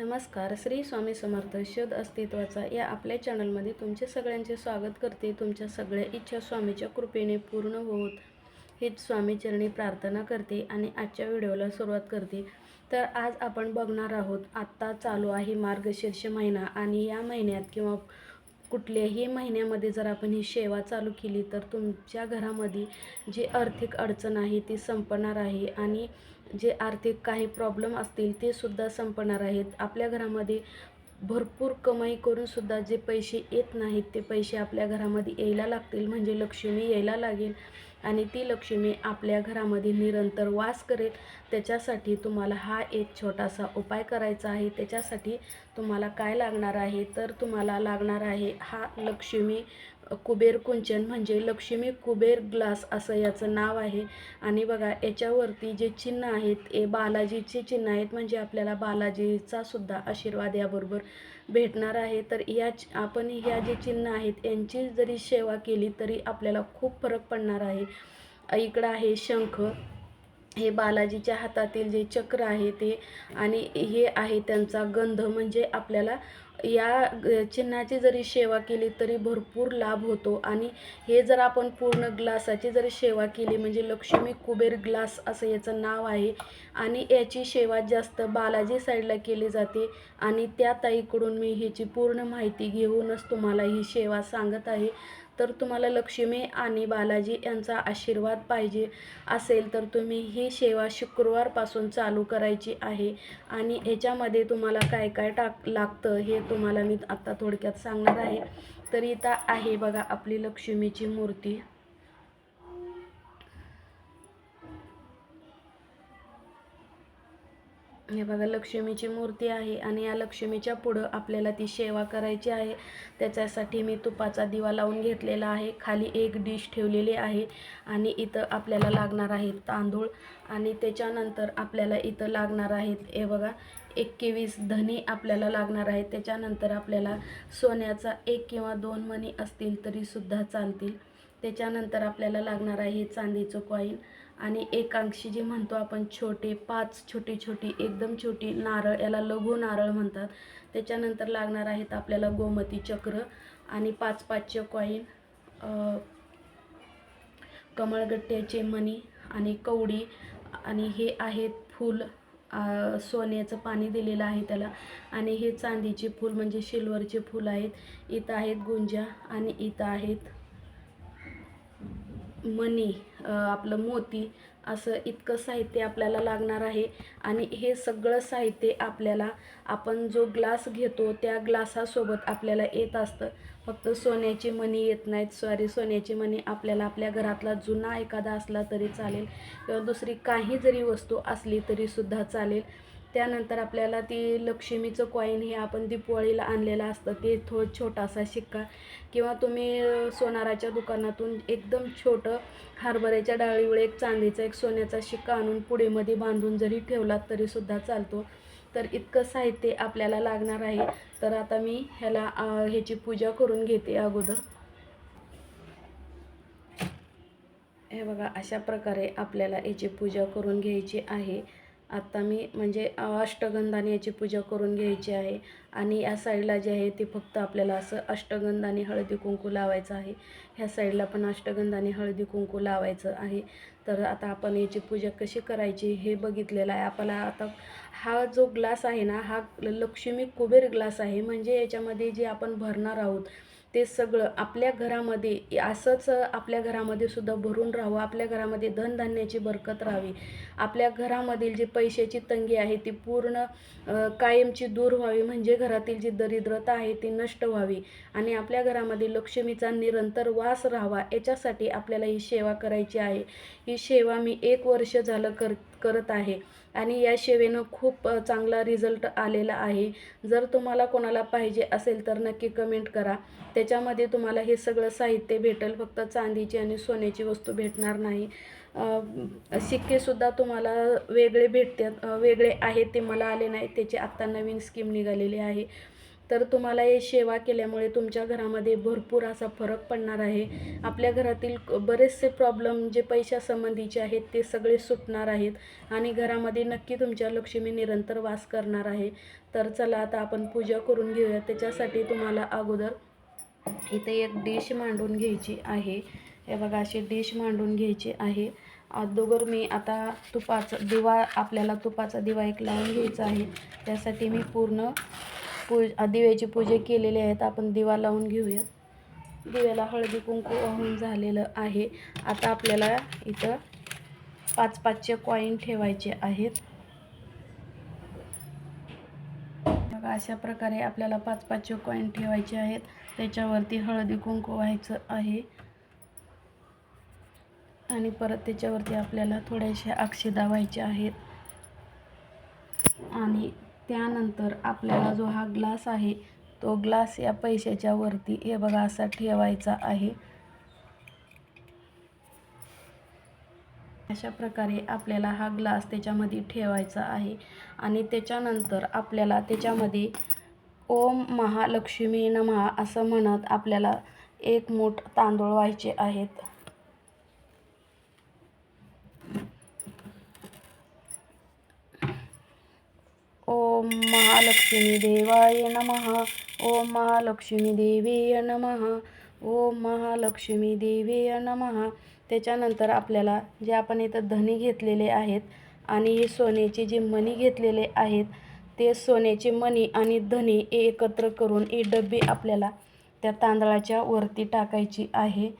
नमस्कार श्री स्वामी समर्थ शोध अस्तित्वाचा या आपल्या चॅनलमध्ये तुमचे सगळ्यांचे स्वागत करते. तुमच्या सगळ्या इच्छा स्वामीच्या कृपेने पूर्ण होत. हीच स्वामीचरणी प्रार्थना करते आणि आजच्या व्हिडिओला सुरुवात करते. तर आज आपण बघणार आहोत आत्ता चालू आहे मार्गशीर्ष महिना आणि या महिन्यात किंवा कुठल्याही महिन्यामध्ये जर आपण ही सेवा चालू केली तर तुमच्या घरामध्ये जी आर्थिक अडचण आहे ती संपणार आहे आणि जे आर्थिक काही प्रॉब्लेम असतील ते सुद्धा संपणार आहेत. आपल्या घरामध्ये भरपूर कमाई करूनसुद्धा जे पैसे येत नाहीत ते पैसे आपल्या घरामध्ये यायला लागतील. म्हणजे लक्ष्मी यायला लागेल. आणि ती लक्ष्मी आपल्या घरामध्ये निरंतर वास करेल. त्याच्यासाठी तुम्हाला हा एक छोटासा उपाय करायचा आहे. त्याच्यासाठी तुम्हाला काय लागणार आहे? तर तुम्हाला लागणार आहे हा लक्ष्मी कुबेर कुंचन म्हणजे लक्ष्मी कुबेर ग्लास असं याचं नाव आहे. आणि बघा याच्यावरती जे चिन्ह आहेत हे बालाजीचे चिन्ह आहेत. म्हणजे आपल्याला बालाजीचा सुद्धा आशीर्वाद याबरोबर भेटणार आहे तर या आपण ह्या जे चिन्ह आहेत यांची जरी सेवा केली तरी आपल्याला खूप फरक पडणार आहे. इकडं आहे शंख. हे बालाजीच्या हातातील जे चक्र आहे ते आणि हे आहे त्यांचा गंध. म्हणजे आपल्याला या ग- चिन्हाची जरी सेवा केली तरी भरपूर लाभ होतो. आणि हे जर आपण पूर्ण ग्लासाची जरी सेवा केली म्हणजे लक्ष्मी कुबेर ग्लास असं याचं नाव आहे आणि याची सेवा जास्त बालाजी साईडला केली जाते आणि त्या ताईकडून मी ह्याची पूर्ण माहिती घेऊनच तुम्हाला ही सेवा सांगत आहे. तर तुम्हाला लक्ष्मी आणि बालाजी यांचा आशीर्वाद पाहिजे असेल तर तुम्ही ही सेवा शुक्रवारपासून चालू करायची आहे. आणि ह्याच्यामध्ये तुम्हाला काय काय टाक लागतं हे तुम्हाला मी आत्ता थोडक्यात सांगणार आहे. तर इथं आहे बघा आपली लक्ष्मीची मूर्ती. हे बघा लक्ष्मीची मूर्ती आहे आणि या लक्ष्मीच्या पुढं आपल्याला ती सेवा करायची आहे. त्याच्यासाठी मी तुपाचा दिवा लावून घेतलेला आहे. खाली एक डिश ठेवलेली आहे आणि इथं आपल्याला लागणार आहे तांदूळ आणि त्याच्यानंतर आपल्याला इथं लागणार आहेत हे बघा एकवीस धनी आपल्याला लागणार आहेत. त्याच्यानंतर आपल्याला सोन्याचा एक किंवा दोन मणी असतील तरीसुद्धा चालतील. त्याच्यानंतर आपल्याला लागणार आहे चांदीचं कॉईन आणि एकांशी जे म्हणतो आपण छोटे पाच छोटी छोटी एकदम छोटी नारळ याला लघु नारळ म्हणतात. त्याच्यानंतर लागणार आहेत आपल्याला गोमती चक्र आणि पाच पाचचे कॉईन कमळगट्ट्याचे मणी आणि कवडी. आणि हे आहेत फूल सोन्याचं पाणी दिलेलं आहे त्याला. आणि हे चांदीचे फूल म्हणजे सिल्वरचे फूल आहेत. इथं आहेत गुंजा आणि इथं आहेत मणी आपलं मोती असं इतकं साहित्य आपल्याला लागणार आहे. आणि हे सगळं साहित्य आपल्याला आपण जो ग्लास घेतो त्या ग्लासासोबत आपल्याला येत असतं. फक्त सोन्याची मणी येत नाहीत सॉरी सोन्याची मणी आपल्याला आपल्या घरातला जुना एखादा असला तरी चालेल. किंवा दुसरी काही जरी वस्तू असली तरीसुद्धा चालेल. त्यानंतर आपल्याला ती लक्ष्मीचं कॉईन हे आपण दीपवाळीला आणलेलं असतं. ते थो छोटासा शिक्का. किंवा तुम्ही सोनाराच्या दुकानातून एकदम छोटं हरभऱ्याच्या डाळीवर एक चांदीचा एक सोन्याचा शिक्का आणून पुढेमध्ये बांधून जरी ठेवलात तरीसुद्धा चालतो. तर इतकं साहित्य आपल्याला लागणार आहे. तर आता मी ह्याला ह्याची पूजा करून घेते अगोदर. हे बघा अशा प्रकारे आपल्याला याची पूजा करून घ्यायची आहे. आत्ता मी म्हणजे अष्टगंधाने याची पूजा करून घ्यायची आहे. आणि या साईडला जे आहे ते फक्त आपल्याला असं अष्टगंधाने हळदी कुंकू लावायचं आहे. ह्या साईडला पण अष्टगंधाने हळदी कुंकू लावायचं आहे. तर आता आपण याची पूजा कशी करायची हे बघितलेलं आहे. आपल्याला आता हा जो ग्लास आहे ना हा लक्ष्मी कुबेर ग्लास आहे. म्हणजे याच्यामध्ये जे आपण भरणार आहोत ते सगळं आपल्या घरामध्ये असंच आपल्या घरामध्ये सुद्धा भरून राहावं आपल्या घरामध्ये धनधान्याची बरकत राहावी. आपल्या घरामधील जी पैशाची तंगी आहे ती पूर्ण कायमची दूर व्हावी. म्हणजे घरातील जी दरिद्रता आहे ती नष्ट व्हावी. आणि आपल्या घरामध्ये लक्ष्मीचा निरंतर वास राहावा याच्यासाठी आपल्याला ही सेवा करायची आहे. ही सेवा मी एक वर्ष झालं कर करत आहे. आणि या सेवेनं खूप चांगला रिझल्ट आलेला आहे. जर तुम्हाला कोणाला पाहिजे असेल तर नक्की कमेंट करा. त्याच्यामध्ये तुम्हाला हे सगळं साहित्य भेटेल. फक्त चांदीची आणि सोन्याची वस्तू भेटणार नाही. सिक्केसुद्धा तुम्हाला वेगळे भेटतात वेगळे आहेत ते मला आले नाही त्याची आत्ता नवीन स्कीम निघालेली आहे. तर तुम्हाला हे सेवा केल्यामुळे तुमच्या घरामध्ये भरपूर असा फरक पडणार आहे. आपल्या घरातील बरेचसे प्रॉब्लेम जे पैशासंबंधीचे आहेत ते सगळे सुटणार आहेत आणि घरामध्ये नक्की तुमच्या लक्ष्मी निरंतर वास करणार आहे. तर चला आता आपण पूजा करून घेऊया. त्याच्यासाठी तुम्हाला अगोदर इथे एक डिश मांडून घ्यायची आहे. हे बघा अशी डिश मांडून घ्यायची आहे. अगोदर मी आता तुपाचा दिवा आपल्याला तुपाचा दिवा एक लावून घ्यायचा आहे. त्यासाठी मी पूर्ण पू दिव्याची पूजा केलेली आहेत. आपण दिवा लावून घेऊया. दिव्याला हळदी कुंकू वाहून झालेलं आहे. आता आपल्याला इथं पाच पाचचे कॉईन ठेवायचे आहेत. बघा अशा प्रकारे आपल्याला पाच पाचचे कॉईन ठेवायचे आहेत. त्याच्यावरती हळदी कुंकू व्हायचं आहे. आणि परत त्याच्यावरती आपल्याला थोड्याशा अक्षदा व्हायच्या आहेत. आणि त्यानंतर आपल्याला जो हा ग्लास आहे तो ग्लास या पैशाच्या वरती हे बघा असा ठेवायचा आहे. अशा प्रकारे आपल्याला हा ग्लास त्याच्यामध्ये ठेवायचा आहे. आणि त्याच्यानंतर आपल्याला त्याच्यामध्ये ओम महालक्ष्मी नमहा असं म्हणत आपल्याला एक मूठ तांदूळ व्हायचे आहेत. ओम महालक्ष्मी देवाय नमः. ओम महालक्ष्मी देवीय नमः. ओम महालक्ष्मी देवीय नमः. त्याच्यानंतर आपल्याला जे आपण इथं धनी घेतलेले आहेत आणि हे सोन्याचे जे मणी घेतलेले आहेत ते सोन्याचे मणी आणि धनी एकत्र करून ही डब्बी आपल्याला त्या तांदळाच्या वरती टाकायची आहे.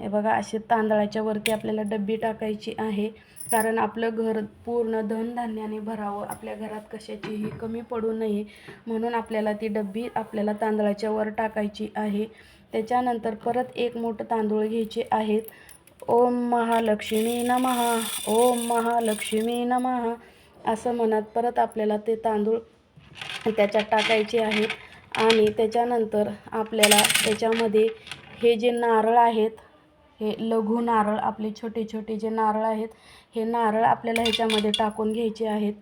हे बघा असे तांदळाच्या वरती आपल्याला डब्बी टाकायची आहे. कारण आपलं घर पूर्ण धनधान्याने भरावं. आपल्या घरात कशाचीही कमी पडू नये. म्हणून आपल्याला ती डब्बी आपल्याला तांदळाच्या वर टाकायची आहे. त्याच्यानंतर परत एक मोठं तांदूळ घ्यायचे आहेत. ओम महालक्ष्मी नमहा ओम महालक्ष्मी नमहा असं म्हणत परत आपल्याला ते तांदूळ त्याच्यात टाकायचे आहेत. आणि त्याच्यानंतर आपल्याला त्याच्यामध्ये हे जे नारळ आहेत हे लघु नारळ आपले छोटे छोटे जे नारळ आहेत हे नारळ आपल्याला ह्याच्यामध्ये टाकून घ्यायचे आहेत.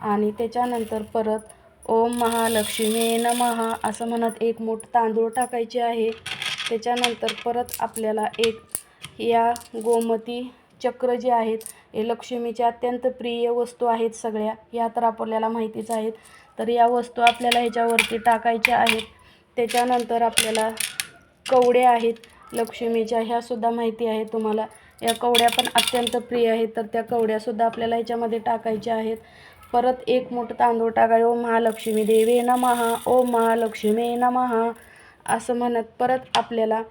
आणि त्याच्यानंतर परत ओम महालक्ष्मी नमहा असं म्हणत एक मूठ तांदूळ टाकायचे आहे. त्याच्यानंतर परत आपल्याला एक या गोमती चक्र जे आहेत हे लक्ष्मीच्या अत्यंत प्रिय वस्तू आहेत सगळ्या. या तर आपल्याला माहितीच आहेत. तर या वस्तू आपल्याला ह्याच्यावरती टाकायच्या आहेत. त्याच्यानंतर आपल्याला कवडे आहेत. लक्ष्मीच्या ह्यासुद्धा माहिती आहे तुम्हाला. या कवड्या पण अत्यंत प्रिय आहेत तर त्या कवड्यासुद्धा आपल्याला ह्याच्यामध्ये टाकायच्या आहेत. परत एक मोठं तांदूळ टाकाय ओ महालक्ष्मी देवी महा ओ महालक्ष्मी नमः असं म्हणत परत आपल्याला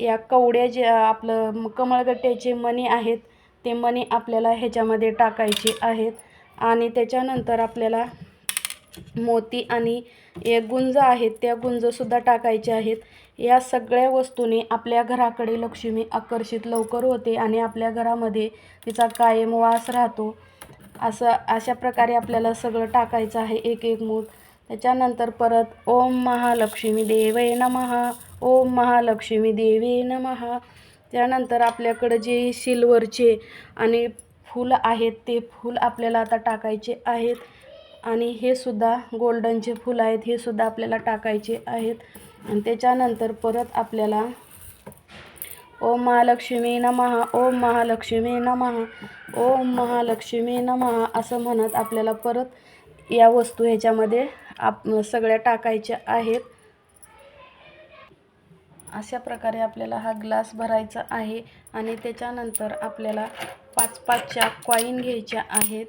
या कवड्या जे आपलं कमळगट्ट्याचे मणी आहेत ते मणी आपल्याला ह्याच्यामध्ये टाकायचे आहेत. आणि त्याच्यानंतर आपल्याला मोती आणि एक गुंज आहेत त्या गुंजसुद्धा टाकायचे आहेत. या सगळ्या वस्तूने आपल्या घराकडे लक्ष्मी आकर्षित लवकर होते आणि आपल्या घरामध्ये तिचा कायम वास राहतो. असं अशा प्रकारे आपल्याला सगळं टाकायचं आहे एक एक मूठ. त्याच्यानंतर परत ओम महालक्ष्मी देवे नमहा ओम महालक्ष्मी देवे नमहा त्यानंतर आपल्याकडं जे सिल्वरचे आणि फूल आहेत ते फूल आपल्याला आता टाकायचे आहेत. आणि हे सुद्धा गोल्डनचे फूल आहेत हे सुद्धा आपल्याला टाकायचे आहेत. आणि त्याच्यानंतर परत आपल्याला ओम महालक्ष्मी नमहा ओम महालक्ष्मी नमहा ओम महालक्ष्मी नमहा असं म्हणत आपल्याला परत या वस्तू ह्याच्यामध्ये आप सगळ्या टाकायच्या आहेत. अशा प्रकारे आपल्याला हा ग्लास भरायचा आहे आणि त्याच्यानंतर आपल्याला पाच पाचच्या कॉईन घ्यायच्या आहेत.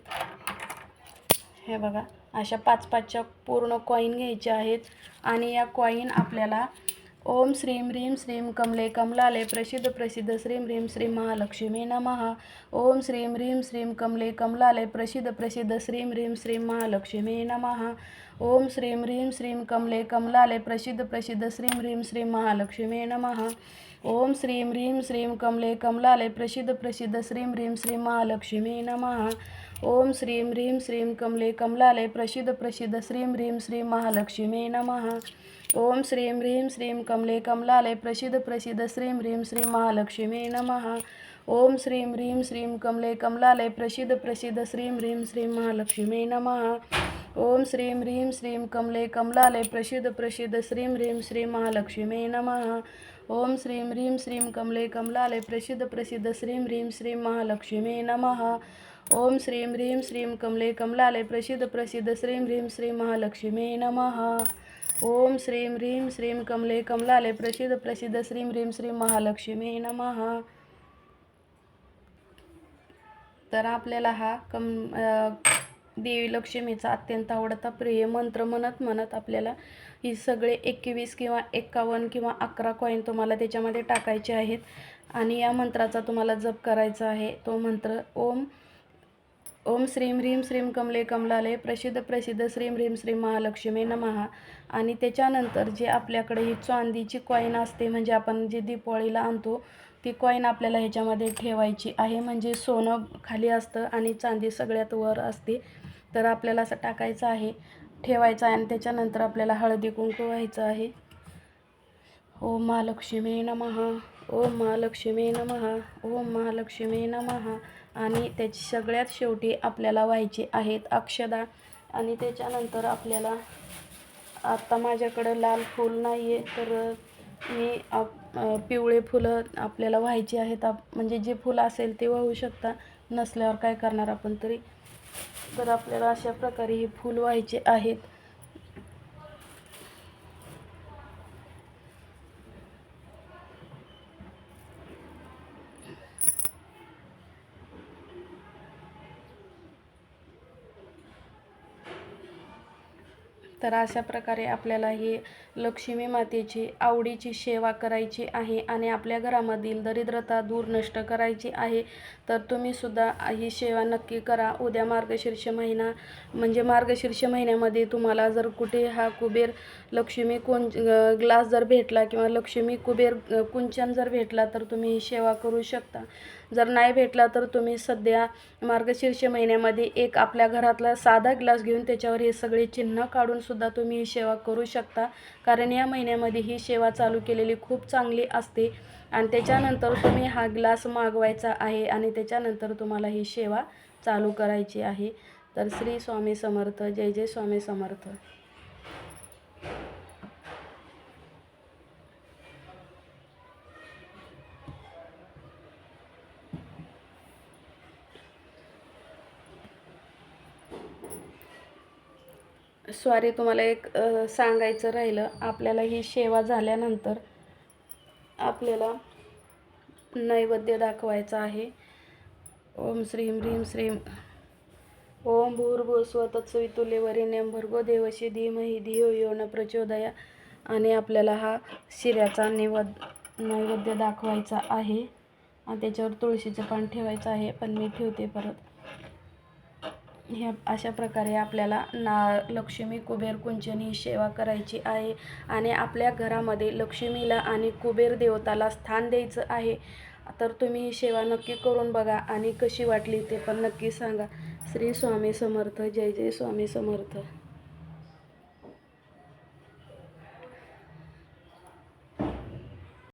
हे बघा. अशा पाच पाचच्या पूर्ण कॉईन घ्यायच्या आहेत. आणि या कॉईन आपल्याला ओम श्रीम ह्रीम श्रीम कमले कमलाले प्रसिद्ध प्रसिद्ध श्रीम ह्रीम श्रीम महालक्ष्मी नमहा ओम श्रीम ह्रीम श्रीम कमले कमलाले प्रसिद्ध प्रसिद्ध श्रीम ह्रीम श्रीम महालक्ष्मी नमहा ओम श्रीम ह्रीम श्रीम कमले कमलाले प्रसिद्ध प्रसिद्ध श्रीम ह्रीम श्रीम महालक्ष्मी नमहा ओम श्रीम ह्रीम श्रीम कमले कमलाले प्रसिद्ध प्रसिद्ध श्रीम ह्रीम श्रीम महालक्ष्मी नमहा ओम श्रीं ह्रीं श्रीं कमले कमलाले प्रसिद्ध प्रसिद्ध श्रीं ह्रीं श्रीं महालक्ष्मी नमः ओम श्रीं ह्रीं श्रीं कमले कमलालय प्रसिद्ध प्रसिद्ध श्रीं ह्रीं श्रीं महालक्ष्मी नमः ओम श्रीं ह्रीं श्रीं कमले कमलालय प्रसिद्ध प्रसिद्ध श्रीं ह्रीं श्रीं महालक्ष्मी नमः ओम श्रीं ह्रीं श्रीं कमले कमलालय प्रसिद्ध प्रसिद्ध श्रीं ह्रीं श्रीं महालक्ष्मी नमः ओम श्रीं ह्रीं श्रीं कमले कमलालय प्रसिद्ध प्रसिद्ध श्रीं ह्रीं श्रीं महालक्ष्मी नमः ओम श्रीं ह्रीं श्रीं कमले कमलालय प्रसिद्ध प्रसिद्ध श्रीं ह्रीं श्री महालक्ष्मी नमः। ओम श्रीं ह्रीं श्रीं कमले कमलालय प्रसिद्ध प्रसिद्ध श्रीं ह्रीं श्री महालक्ष्मी नमः। तर आपल्याला हा कम देवी लक्ष्मीचा अत्यंत आवडता प्रिय मंत्र म्हणत म्हणत आपल्याला ही सगळे एकवीस किंवा एक्कावन्न किंवा अकरा कॉईन तुम्हाला त्याच्यामध्ये टाकायचे आहेत. आणि या मंत्राचा तुम्हाला जप करायचा आहे. तो मंत्र ओम ओम श्रीम ह्रीम श्रीम कमले कमलालय प्रसिद्ध प्रसिद्ध श्रीम ह्रीम श्री महालक्ष्मी नमहा आणि त्याच्यानंतर जे आपल्याकडे ही चांदीची कॉईन असते म्हणजे आपण जे दीपावळीला आणतो ती कॉईन आपल्याला ह्याच्यामध्ये ठेवायची आहे. म्हणजे सोनं खाली असतं आणि चांदी सगळ्यात वर असते. तर आपल्याला असं टाकायचं आहे ठेवायचं आहे आणि त्याच्यानंतर आपल्याला हळदी कुंकू व्हायचं आहे. ओम महालक्ष्मी नमहा ओम महालक्ष्मी नमहा ओम महालक्ष्मी नमहा आणि त्याची सगळ्यात शेवटी आपल्याला व्हायची आहेत अक्षदा. आणि त्याच्यानंतर आपल्याला आत्ता माझ्याकडं लाल फूल नाही आहे तर मी आप- पिवळे फुलं आपल्याला व्हायची आहेत. आप म्हणजे जे फुलं असेल ते वाहू शकता नसल्यावर काय करणार आपण तरी? तर आपल्याला अशा प्रकारे हे फूल व्हायचे आहेत. तर अशा प्रकारे आपल्याला ही लक्ष्मी मातेची आवडीची सेवा करायची आहे आणि आपल्या घरामधील दरिद्रता दूर नष्ट करायची आहे तर तुम्ही सुद्धा ही सेवा नक्की करा. उद्या मार्गशीर्ष महिना म्हणजे मार्गशीर्ष महिन्यामध्ये तुम्हाला जर कुठे हा कुबेर लक्ष्मी कुं ग्लास जर भेटला किंवा लक्ष्मी कुबेर कुंचन जर भेटला तर तुम्ही ही सेवा करू शकता. जर नाही भेटला तर तुम्ही सध्या मार्गशीर्ष महिन्यामध्ये एक आपल्या घरातला साधा ग्लास घेऊन त्याच्यावर हे सगळे चिन्ह काढूनसुद्धा तुम्ही ही सेवा करू शकता. कारण या महिन्यामध्ये ही सेवा चालू केलेली खूप चांगली असते आणि त्याच्यानंतर तुम्ही हा ग्लास मागवायचा आहे आणि त्याच्यानंतर तुम्हाला ही सेवा चालू करायची आहे. तर श्री स्वामी समर्थ जय जय स्वामी समर्थ. सॉरी तुम्हाला एक सांगायचं राहिलं. आपल्याला ही सेवा झाल्यानंतर आपल्याला नैवेद्य दाखवायचा आहे. ओम श्रीम ह्रीम श्रीम ओम भूर्भुवस्व तत्सवितुल्यवरेण्यं भर्गो देवशी धीमहि धियो यो न प्रचोदया. आणि आपल्याला हा शिऱ्याचा निवद नैवेद्य दाखवायचा आहे. आणि त्याच्यावर तुळशीचं पान ठेवायचं आहे. पण मी ठेवते परत. ह्या अशा प्रकारे आपल्याला ना लक्ष्मी कुबेर कुंचनी सेवा करायची आहे. आणि आपल्या घरामध्ये लक्ष्मीला आणि कुबेर देवताला स्थान द्यायचं आहे. तर तुम्ही ही सेवा नक्की करून बघा आणि कशी वाटली ते पण नक्की सांगा. श्री स्वामी समर्थ जय जय स्वामी समर्थ.